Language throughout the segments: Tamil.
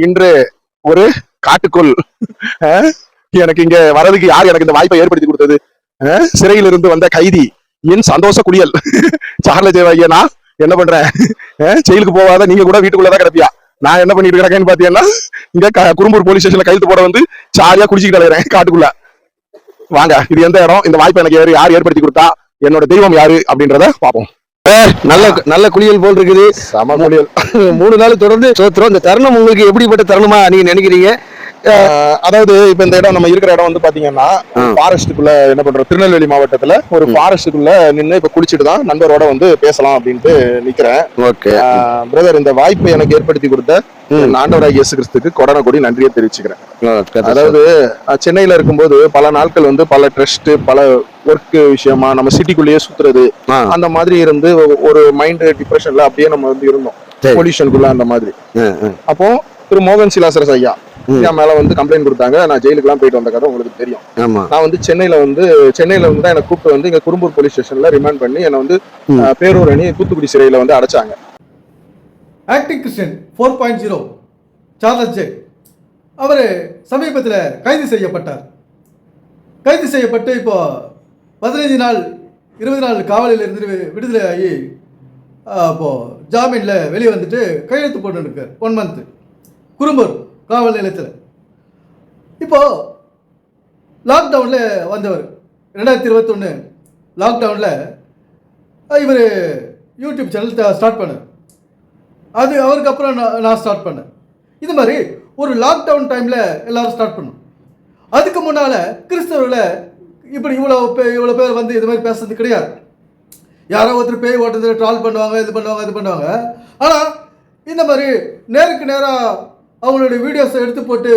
இன்று ஒரு காட்டுக்குள் எனக்கு இங்க வரதுக்கு யார் எனக்கு இந்த வாய்ப்பை ஏற்படுத்தி கொடுத்தது? சிறையில் இருந்து வந்த கைதி என் சந்தோஷ குடியல். சார்ல ஜெயவாகிய நான் என்ன பண்றேன்? செயலுக்கு ஜெயிலுக்கு போகாத நீங்க கூட வீட்டுக்குள்ளதான் கிடப்பியா? நான் என்ன பண்ணிட்டு கிடக்கேன்னு பாத்தீங்கன்னா இங்க க- குறும்பூர் போலீஸ் ஸ்டேஷன்ல கைது போட வந்து சாரியா குடிச்சிக்கிட்டு அலையறேன் காட்டுக்குள்ள. வாங்க இது எந்த இடம்? இந்த வாய்ப்பை எனக்கு யாரு யார் ஏற்படுத்தி கொடுத்தா? என்னோட தெய்வம் யாரு? அப்படின்றத பாப்போம் நல்ல நல்ல குளியல் போல் இருக்குது. சம குளியல். மூணு நாள் தொடர்ந்து சோத்துறோம். இந்த தருணம் உங்களுக்கு எப்படிப்பட்ட தருணமா நீங்க நினைக்கிறீங்க? அதாவது இப்ப இந்த இடம் நம்ம இருக்கிற இடம் வந்து பாத்தீங்கன்னா ஃபாரஸ்ட்டுக்குள்ள என்ன பண்றோம் திருநெல்வேலி மாவட்டத்துல ஒரு ஃபாரஸ்ட்டுக்குள்ள நின்னு இப்ப குளிச்சுட்டு தான் நண்பரோட வந்து பேசலாம் அப்படின்ட்டு நிக்கிறேன். ஓகே. பிரதர் இந்த வாய்ப்பை எனக்கு ஏற்படுத்தி கொடுத்த ஆண்டவராக இயேசு கிறிஸ்துக்கு கொடன கொடி நன்றியை தெரிவிச்சுக்கிறேன். அதாவது சென்னையில இருக்கும்போது பல நாட்கள் வந்து பல ட்ரஸ்ட் பல ஒர்க் விஷயமா நம்ம சிட்டிக்குள்ளேயே சுத்துறது அந்த மாதிரி இருந்து ஒரு மைண்ட் டிப்ரெஷன்ல அப்படியே நம்ம வந்து இருந்தோம். பொல்யூஷனுக்குள்ள அந்த மாதிரி. அப்போ திரு மோகன் சிலாசரஸ் ஐயா ஐயா மேல வந்து கம்ப்ளைண்ட் கொடுத்தாங்க. நான் ஜெயிலுக்குலாம் போயிட்டு வந்த கதை உங்களுக்கு தெரியும். நான் வந்து சென்னையில வந்து சென்னையில வந்து தான் என்னை கூப்பிட்டு வந்து இங்க குறும்பூர் போலீஸ் ஸ்டேஷன்ல ரிமாண்ட் பண்ணி என்னை வந்து பேரூர் அணி தூத்துக்குடி சிறையில வந்து அடைச்சாங்க. Acting Christian four point zero Charles J அவர் சமீபத்தில் கைது செய்யப்பட்டார். கைது செய்யப்பட்டு இப்போ பதினைஞ்சு நாள் இருபது நாள் காவலில் இருந்து விடுதலை ஆகி அப்போது ஜாமீனில் வெளியே வந்துட்டு கையெழுத்து போட்டு இருக்கார். One month Kurumbur. காவல் நிலையத்தில். இப்போது லாக்டவுனில் வந்தவர் ரெண்டாயிரத்தி இருபத்தொன்று லாக்டவுனில் இவர் யூடியூப் சேனல் ஸ்டார்ட் பண்ணார். அது அவருக்கு அப்புறம் நான் நான் ஸ்டார்ட் பண்ணேன். இது மாதிரி ஒரு லாக்டவுன் டைமில் எல்லோரும் ஸ்டார்ட் பண்ணோம் அதுக்கு முன்னால் கிறிஸ்தவர்களை இப்படி இவ்வளோ பே இவ்வளோ பேர் வந்து இது மாதிரி பேசுறது கிடையாது. யாரோ ஒருத்தர் பேய் ஓட்டுறது ட்ரால் பண்ணுவாங்க இது பண்ணுவாங்க இது பண்ணுவாங்க. ஆனால் இந்த மாதிரி நேருக்கு நேராக அவங்களுடைய வீடியோஸை எடுத்து போட்டு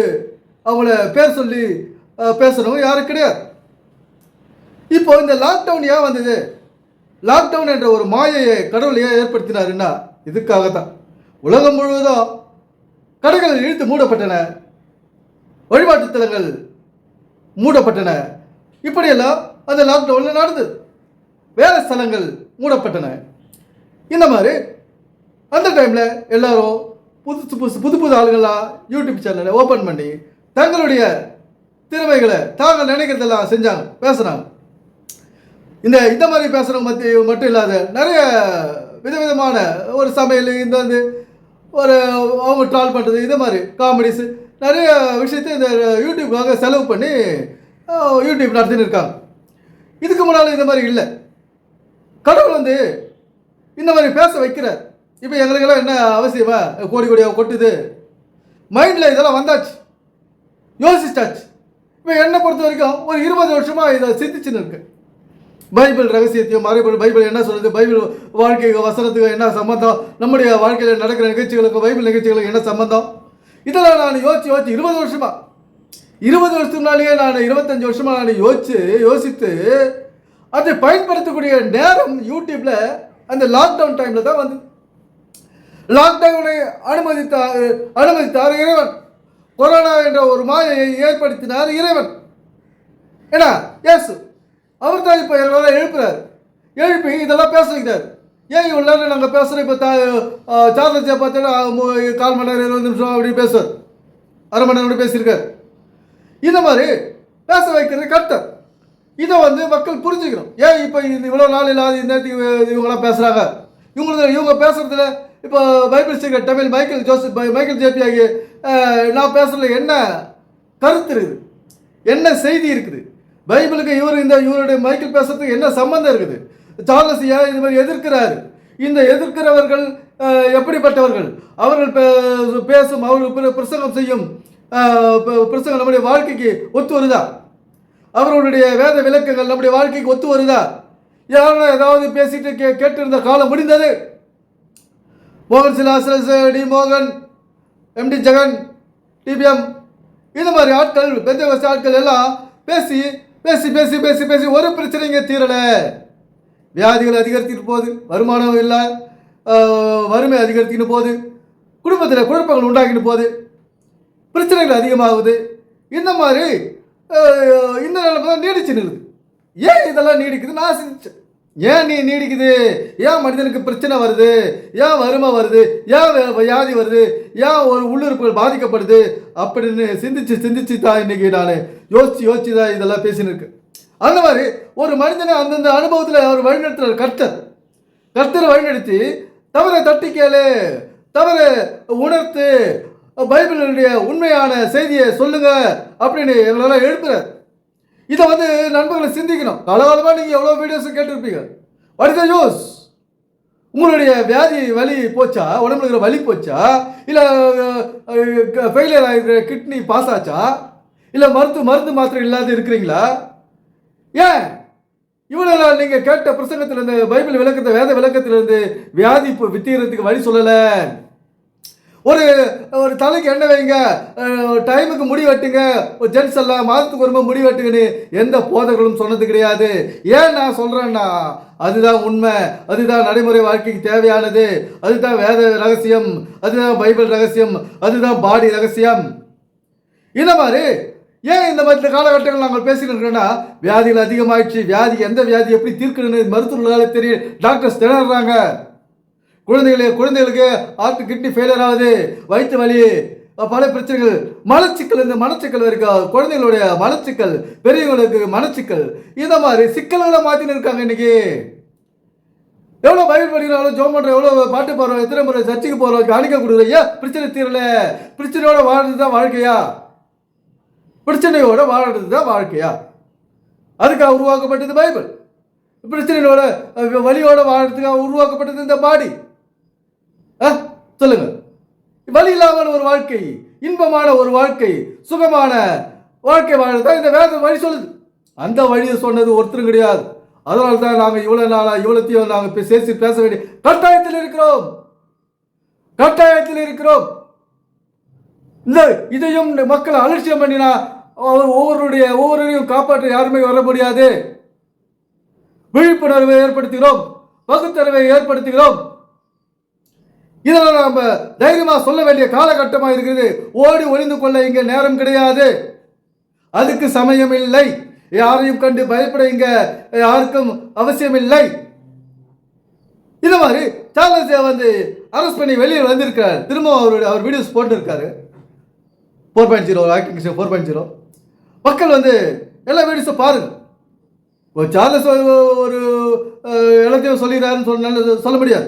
அவங்கள பேர் சொல்லி பேசணும் யாரும் கிடையாது. இப்போ இந்த லாக்டவுன் ஏன் வந்தது? லாக்டவுன் என்ற ஒரு மாயையை கடவுள் ஏன் ஏற்படுத்தினாருன்னா இதுக்காக தான் உலகம் முழுவதும் கடைகள் இழுத்து மூடப்பட்டன. வழிபாட்டுத் தலங்கள் மூடப்பட்டன. இப்படியெல்லாம் அந்த லாக்டவுனில் நடந்தது. வேலை ஸ்தலங்கள் மூடப்பட்டன. இந்த மாதிரி அந்த டைமில் எல்லாரும் புதுசு புதுசு புது புது ஆளுங்களாம் யூடியூப் சேனலை ஓப்பன் பண்ணி தங்களுடைய திறமைகளை தாங்கள் நினைக்கிறதெல்லாம் செஞ்சாங்க பேசுகிறாங்க இந்த இந்த மாதிரி பேசுகிறவங்க மத்தி மட்டும் இல்லாத நிறைய விதவிதமான ஒரு சமையல் இந்த வந்து ஒரு அவங்க ட்ரால் பண்ணுறது இது மாதிரி காமெடிஸ் நிறைய விஷயத்தை இந்த யூடியூப்காக செலவு பண்ணி யூடியூப் நடத்தின்னு இருக்காங்க. இதுக்கு முன்னால் இந்த மாதிரி இல்லை. கடவுள் வந்து இந்த மாதிரி பேச வைக்கிறார். இப்போ எங்களுக்கெல்லாம் என்ன அவசியமா? கோடி கோடியாக கொட்டுது. மைண்டில் இதெல்லாம் வந்தாச்சு. யோசிச்சாச்சு. இப்போ என்னை பொறுத்த வரைக்கும் ஒரு இருபது வருஷமாக இதை சிந்திச்சுன்னு இருக்கு. பைபிள் ரகசியத்தையும் மறைபடும் பைபிள் என்ன சொல்லுது? பைபிள் வாழ்க்கைக்கு வசனத்துக்கு என்ன சம்பந்தம்? நம்முடைய வாழ்க்கையில் நடக்கிற நிகழ்ச்சிகளுக்கு பைபிள் நிகழ்ச்சிகளுக்கு என்ன சம்பந்தம்? இதெல்லாம் நான் யோசிச்சு யோசிச்சு இருபது வருஷமா. இருபது வருஷத்துனாலேயே நான் இருபத்தஞ்சு வருஷமாக நான் யோசித்து யோசித்து அதை பயன்படுத்தக்கூடிய நேரம் யூடியூப்பில் அந்த லாக்டவுன் டைமில் தான் வந்து லாக்டவுனை அனுமதித்தார் அனுமதித்தார் இறைவன். கொரோனா என்ற ஒரு மாயை ஏற்படுத்தினார் இறைவன். ஏன்னா இயேசு அவர் தான் இப்போ எல்லாரும் எழுப்புறாரு. எழுப்பி இதெல்லாம் பேச வைக்கிறார் ஏன் இவ்வளோ நாங்கள் பேசுகிறோம் இப்போ தா பார்த்தோன்னா கால் மணி நேரம் இருபது நிமிஷம் அப்படி பேசுவார். அரை மணி நேரம் பேசியிருக்கார். இந்த மாதிரி பேச வைக்கிறது கர்த்தர். இதை வந்து மக்கள் புரிஞ்சுக்கணும். ஏன் இப்போ இந்த இவ்வளோ நாள் இல்லாத இந்த நேரத்துக்கு இவங்களாம் பேசுகிறாங்க இவங்களுக்கு இவங்க பேசுகிறதுல இப்போ Bible speaker Tamil Michael Joseph Michael JP ஆகிய நான் பேசுறதுல என்ன கருத்து இருக்குது? என்ன செய்தி இருக்குது? பைபிளுக்கு இவர் இந்த இவருடைய மைக்கேல் பேசுறதுக்கு என்ன சம்பந்தம் இருக்குது? சார்லஸ் ஏன் இது மாதிரி எதிர்க்கிறாரு. இந்த எதிர்க்கிறவர்கள் எப்படிப்பட்டவர்கள்? அவர்கள் பே- பேசும் அவர்கள் பிரசங்கம் செய்யும் பிரசங்கம் நம்முடைய வாழ்க்கைக்கு ஒத்து வருதா? அவர்களுடைய வேத விளக்கங்கள் நம்முடைய வாழ்க்கைக்கு ஒத்து வருதா? யாரும் ஏதாவது பேசிட்டு கே கேட்டிருந்த காலம் முடிந்தது? மோகன் சிலாசஸ் டி மோகன் எம்டி ஜெகன் டிபிஎம் இது மாதிரி ஆட்கள் பெந்த ஆட்கள் எல்லாம் பேசி பேசி பேசி பேசி பேசி ஒரு பிரச்சனைங்க தீரலை. வியாதிகள் அதிகரித்துட்டு போகுது வருமானம் இல்லை வறுமை அதிகரித்துக்கிட்டு போகுது குடும்பத்தில் குழப்பங்கள் உண்டாக்கிட்டு போகுது பிரச்சனைகள் அதிகமாகுது. இந்த மாதிரி இந்த நிலைமை தான் நீடிச்சு நிறுது ஏன் இதெல்லாம் நீடிக்குது? நான் சிந்திச்சேன். ஏன் நீ நீடிக்குது? ஏன் மனிதனுக்கு பிரச்சனை வருது? ஏன் வறுமை வருது? ஏன் வியாதி வருது? ஏன் ஒரு உள்ளுறுப்புகள் பாதிக்கப்படுது? அப்படின்னு சிந்திச்சு சிந்திச்சு தான் இன்னைக்கு நான் யோசிச்சு யோசிச்சு தான் இதெல்லாம் பேசினிருக்கு அந்த மாதிரி ஒரு மனிதனை அந்தந்த அனுபவத்தில் அவர் வழிநடத்துற கர்த்தர். கர்த்தரை வழிநடத்தி தவறை தட்டி கேளு தவறை உணர்த்து பைபிளுடைய உண்மையான செய்தியை சொல்லுங்க அப்படின்னு எங்களெல்லாம் எழுப்புறார். இதை வந்து நண்பர்களை சிந்திக்கணும். காலகாலமாக நீங்கள் எவ்வளோ வீடியோஸும் கேட்டிருப்பீங்க. வாட் இஸ் யூஸ் உங்களுடைய வியாதி வலி போச்சா? உடம்புல இருக்கிற வலி போச்சா? இல்லை ஃபெயிலியர் ஆகிருக்கிற கிட்னி பாஸ் ஆச்சா? இல்லை மருந்து மருந்து மாத்திரை இல்லாத இருக்கிறீங்களா? ஏன்? இவ்வளோ நீங்கள் கேட்ட பிரசங்கத்திலிருந்து பைபிள் விளக்கத்தை வேத விளக்கத்திலிருந்து வியாதி இப்போ வித்தீரத்துக்கு வழி சொல்லலை. ஒரு ஒரு தலைக்கு எண்ணெய் வைங்க. டைமுக்கு முடி வெட்டுங்க. ஒரு ஜென்ஸ் எல்லாம் மாதத்துக்கு ஒரு முடி வெட்டுங்கன்னு எந்த போதகர்களும் சொன்னது கிடையாது. ஏன் நான் சொல்கிறேன்னா அதுதான் உண்மை. அதுதான் நடைமுறை வாழ்க்கைக்கு தேவையானது. அதுதான் வேத ரகசியம். அதுதான் பைபிள் ரகசியம். அதுதான் பாடி ரகசியம். இந்த மாதிரி ஏன் இந்த மாதிரி காலகட்டங்கள் நாங்கள் பேசிக்கிட்டு இருக்கிறோன்னா வியாதிகள் அதிகமாயிடுச்சு. வியாதி எந்த வியாதி எப்படி தீர்க்கணும்னு மருத்துவர்களால் தெரியும் டாக்டர்ஸ் திணறாங்க குழந்தைகளே குழந்தைகளுக்கு ஆர்ட் கிட்னி ஃபெயிலியர் ஆகுது. வயிற்று வலி பல பிரச்சனைகள். மலச்சிக்கல் இந்த மனச்சிக்கல் இருக்கா குழந்தைகளுடைய மலச்சிக்கல் பெரியவங்களுக்கு மனச்சிக்கல். இந்த மாதிரி சிக்கல்களை மாற்றின்னு இருக்காங்க இன்னைக்கு. எவ்வளோ பைபிள் எவ்வளோ ஜோம் பண்ணுறோம் எவ்வளோ பாட்டு பாடுறோம் எத்தனை முறை சர்ச்சுக்கு போகிறோம் காணிக்க கொடுக்குறோம் ஏன்? பிரச்சனை தீரல. பிரச்சனையோட வாழ்றது தான் வாழ்க்கையா? பிரச்சனையோட வாழ்றது தான் வாழ்க்கையா? அதுக்காக உருவாக்கப்பட்டது பைபிள். பிரச்சனையோட வழியோட வாழ்றதுக்காக உருவாக்கப்பட்டது இந்த பாடி. சொல்லுங்க. வழி இல்லாமல் ஒரு வாழ்க்கை இன்பமான ஒரு வாழ்க்கை சுகமான வாழ்க்கை வாழ்றதா இந்த வேத வழி சொல்லுது. அந்த வழியை சொன்னது ஒருத்தரும் கிடையாது. அதனால தான் நாங்கள் இவ்வளோ நாளாக இவ்வளோத்தையும் நாங்கள் சேர்த்து பேச வேண்டிய கட்டாயத்தில் இருக்கிறோம். கட்டாயத்தில் இருக்கிறோம். இந்த இதையும் மக்கள் அலட்சியம் பண்ணினா ஒவ்வொருடைய ஒவ்வொருவரையும் காப்பாற்ற யாருமே வர முடியாது. விழிப்புணர்வை ஏற்படுத்துகிறோம். பகுத்தறிவை ஏற்படுத்துகிறோம். இதெல்லாம் நம்ம தைரியமாக சொல்ல வேண்டிய காலகட்டமாக இருக்குது ஓடி ஒளிந்து கொள்ள இங்கே நேரம் கிடையாது. அதுக்கு சமயம் இல்லை. யாரையும் கண்டு பயப்பட இங்க யாருக்கும் அவசியம் இல்லை இந்த மாதிரி சார்லஸ் வந்து அரெஸ்ட் பண்ணி வெளியில் வந்திருக்கார் திரும்ப அவருடைய அவர் வீடியோஸ் போட்டிருக்காரு. Four point zero acting four point zero மக்கள் வந்து எல்லா வீடியோஸும் பாருங்க. ஒரு சார்லஸ் ஒரு எல்லாத்தையும் சொல்லிடுறாருன்னு சொல்ல சொல்ல முடியாது.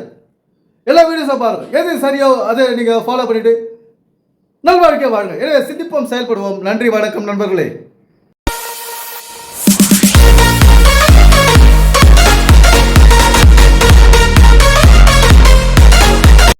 எல்லா வீடியோஸும் பாருங்கள் எது சரியோ அதை நீங்கள் ஃபாலோ பண்ணிவிட்டு நல்வாழ்க்கை வாழ்க. எனவே சிந்திப்போம் செயல்படுவோம். நன்றி வணக்கம் நண்பர்களே.